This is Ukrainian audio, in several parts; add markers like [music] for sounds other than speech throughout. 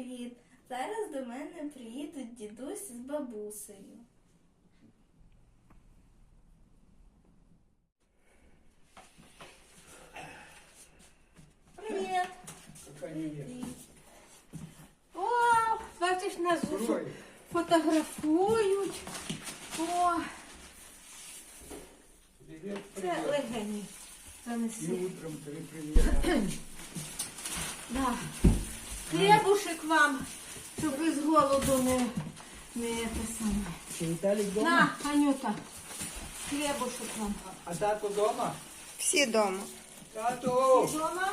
привіт! Зараз до мене приїдуть дідусь з бабусею. Привіт! О, бачиш, нас Ой, фотографують. О, це легені. Занесли. утром три привета. [clears throat] Да. Хлібушек вам, щоб ви з голоду не, не те саме. Виталик дома? На, Анюта, хлібушек вам. А тато дома? Всі вдома. Тато! Дома?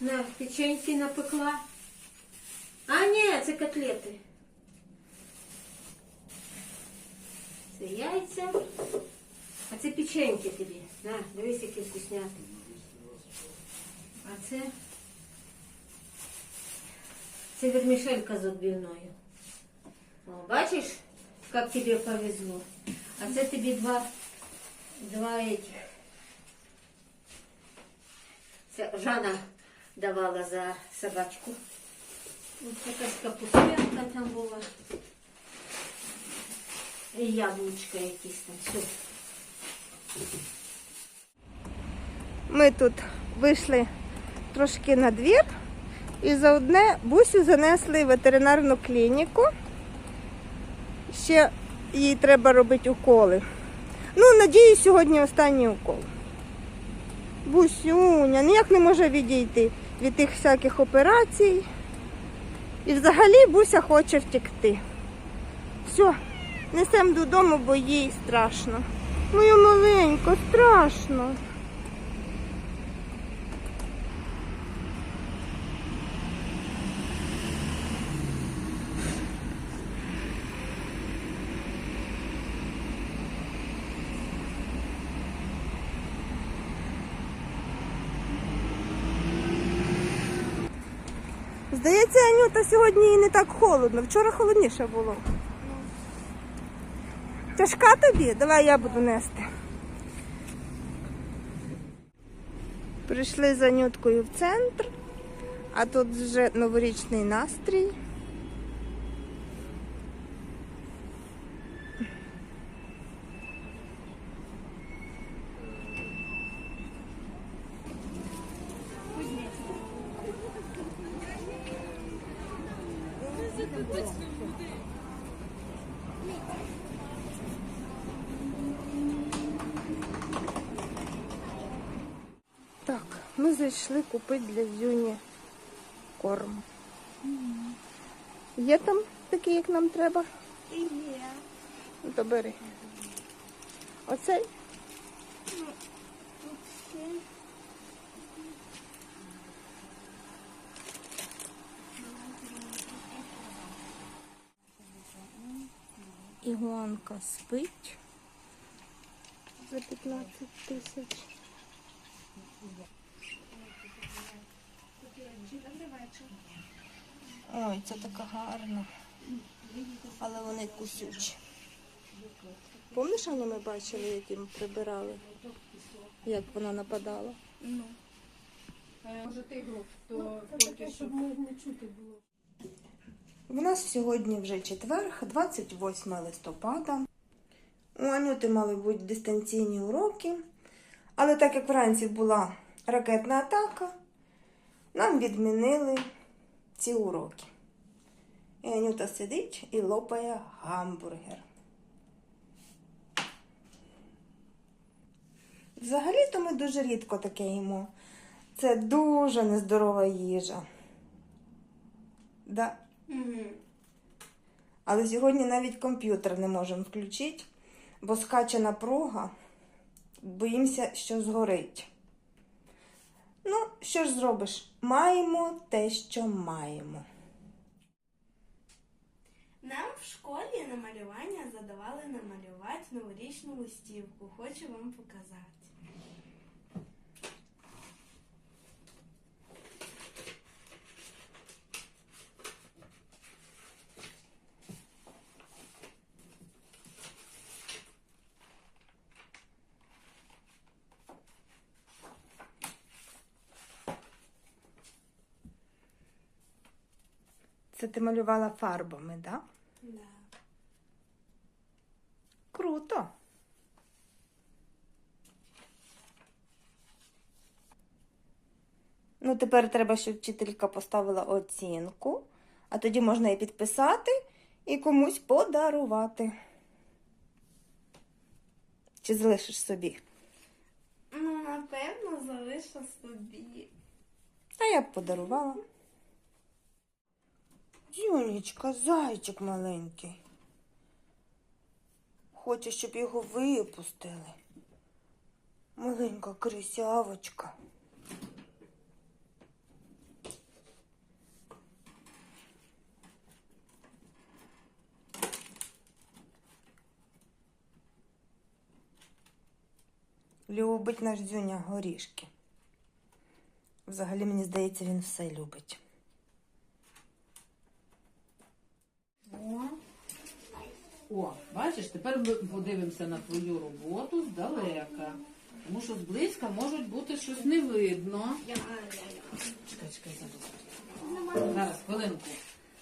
На, печеньки напекла. А, ні, це котлети. Це яйця. А це печеньки тобі. На, дивись, які вкусняти. А це. Це вермішелька з отбивною. О, бачиш, як тобі повезло. А це тобі два, два этих. Це Жанна давала за собачку. Ось якась капустянка там була. І яблучка якісь там. Все. Ми тут вийшли трошки на двір і за одне бусю занесли в ветеринарну клініку. Ще їй треба робити уколи. Ну, надіюсь, сьогодні останній укол. Бусюня ніяк не може відійти від тих всяких операцій. І взагалі Буся хоче втекти. Все, несемо додому, бо їй страшно. Моя маленька, страшно. Здається, Анюта сьогодні і не так холодно. Вчора холодніше було. Тяжка тобі? Давай я буду нести. Прийшли за Анюткою в центр, а тут вже новорічний настрій. Так, ми зайшли купити для Зюні корм. Є там такий, як нам треба? Є. Ну, То бери. Оцей? Ігуанка спить за 15 тисяч. Ой, це така гарна. Але вони кусючі. Помниш, Аня, ми бачили, як їм прибирали? Як вона нападала? Ну. Може ти то поки що. У нас сьогодні вже четверг, 28 листопада. У Анюти мали бути дистанційні уроки, але так як вранці була ракетна атака, нам відмінили ці уроки. І Анюта сидить і лопає гамбургер. Взагалі-то ми дуже рідко таке їмо. Це дуже нездорова їжа. Да. Угу. Але сьогодні навіть комп'ютер не можемо включити, бо скаче напруга, боїмося, що згорить. Ну, що ж зробиш? Маємо те, що маємо. Нам в школі на малювання задавали намалювати новорічну листівку. Хочу вам показати. Це ти малювала фарбами, так? Да? Да. Круто. Ну, тепер треба, щоб вчителька поставила оцінку, а тоді можна і підписати, і комусь подарувати. Чи залишиш собі? Ну, напевно, залишу собі. А я б подарувала. Дюнечка, зайчик маленький. Хоче, щоб його випустили. Маленька крисявочка. Любить наш дзюня горішки. Взагалі, мені здається, він все любить. О. О, бачиш, тепер ми подивимося на твою роботу здалека. Тому що зблизька може бути щось не видно. Чекай, чекай, зараз. Зараз, хвилинку.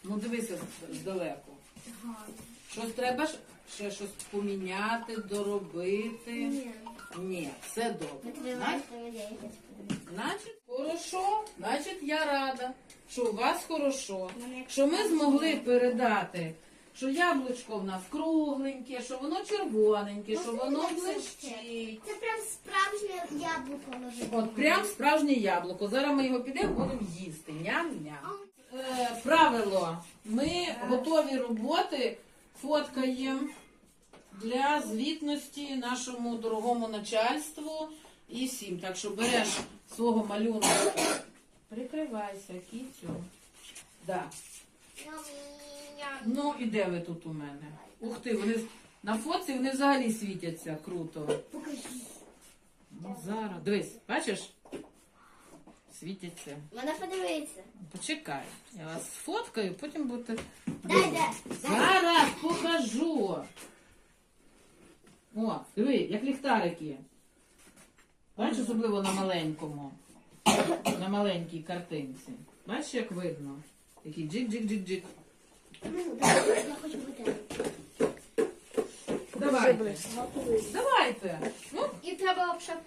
Ну дивися здалеку. Щось треба ще щось поміняти, доробити. Ні. Ні, все добре. Значить, Значить, хорошо, значить, я рада, що у вас хорошо, що ми змогли передати, що яблучко в нас кругленьке, що воно червоненьке, що воно блищить. Це прям справжнє яблуко лежить. От прям справжнє яблуко. Зараз ми його підемо, будемо їсти. Ням-ням. Е, правило. Ми готові роботи фоткаємо для звітності нашому дорогому начальству і всім. Так що береш свого малюнка. Прикривайся, кіцю. Да. Ну і де ви тут у мене? Ух ти, вони на фоці вони взагалі світяться круто. Ну, зараз. Дивись, бачиш? Світяться. Мене подивиться. Почекай. Я вас сфоткаю, потім будете. Дай, дай, Зараз покажу. О, диви, як ліхтарики. Бачиш, особливо на маленькому. На маленькій картинці. Бачиш, як видно? Такий джик-джик-джик-джик. Ну, дай, я хочу бути. Давайте. Давайте. Ну, І треба обшап.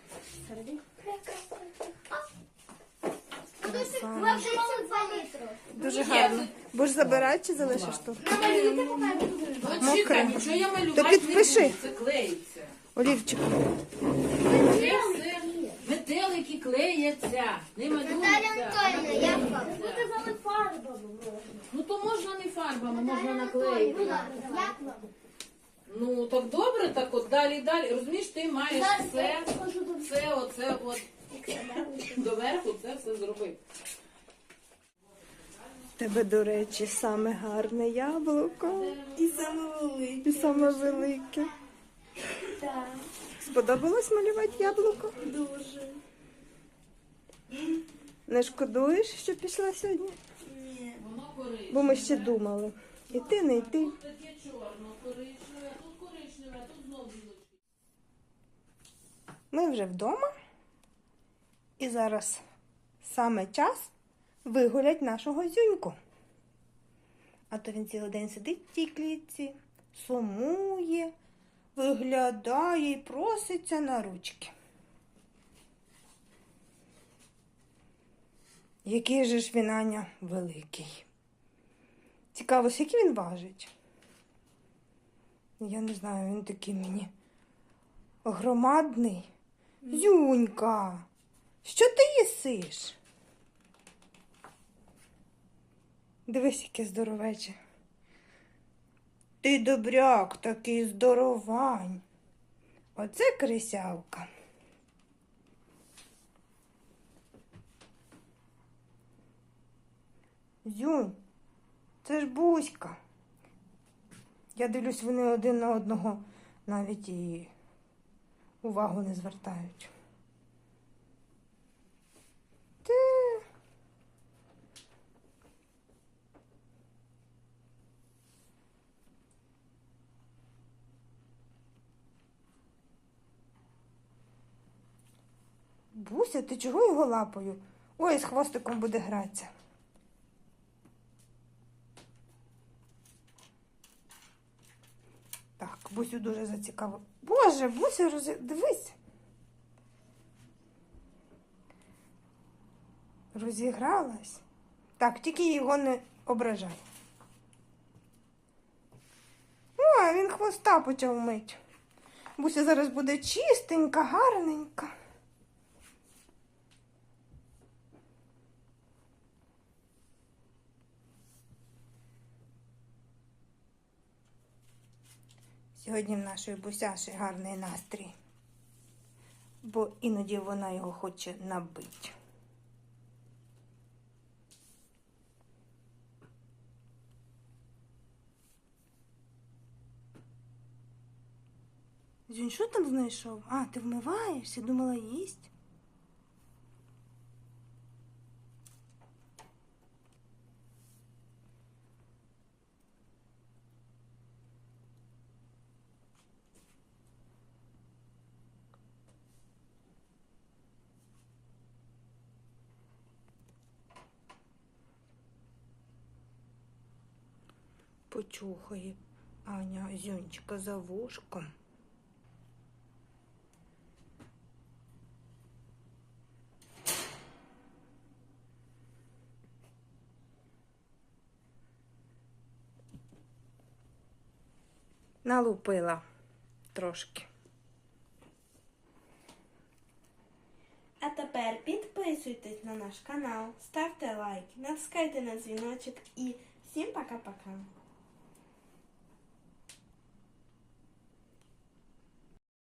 Серединку. Ми вже мали два літри. Дуже гарно. Будеш забирати чи залишиш тут? Намалюйте ну Мокре. чекай, нічого я малювати То підпиши. не буду. Це клеїться. Олівчик. Це все метелики клеяться. Не Наталя малюються. Антонівна, як вам? Ви казали фарбами. Ну то можна не фарбами, можна наклеїти. Ну так добре, так от далі, далі. Розумієш, ти маєш все, все, оце от доверху це все зробити. Тебе, до речі, саме гарне яблуко І саме велике. і саме велике. Так, Сподобалось малювати яблуко? дуже. Не шкодуєш, що пішла сьогодні? Бо ми ще думали. Іти, не йти. Тут таке чорно, коричневе, тут коричневе, тут знову. Ми вже вдома. І зараз саме час вигулять нашого зюньку. А то він цілий день сидить в тій клітці, сумує, виглядає і проситься на ручки. Який же ж він Аня великий. Цікаво, скільки він важить? Я не знаю, він такий мені громадний. Зюнька, що ти їсиш? Дивись, яке здоровече. Ти добряк, такий здоровань. Оце крисявка. Зюнь, це ж Буська. Я дивлюсь, вони один на одного навіть і увагу не звертають. Ти... Буся, ти чого його лапою? Ой, з хвостиком буде гратися. Бусю дуже зацікавив. Боже, Буся, роз... дивись. Розігралась. Так, тільки його не ображай. О, він хвоста почав мить. Буся зараз буде чистенька, гарненька. Сьогодні в нашої бусяші гарний настрій, бо іноді вона його хоче набити. Зюнь, що там знайшов? А, ти вмиваєшся, думала їсть. Почухає Аня зюнчика за вушком. Налупила трошки. А тепер підписуйтесь на наш канал, ставте лайк, натискайте на дзвіночок і всім пока-пока.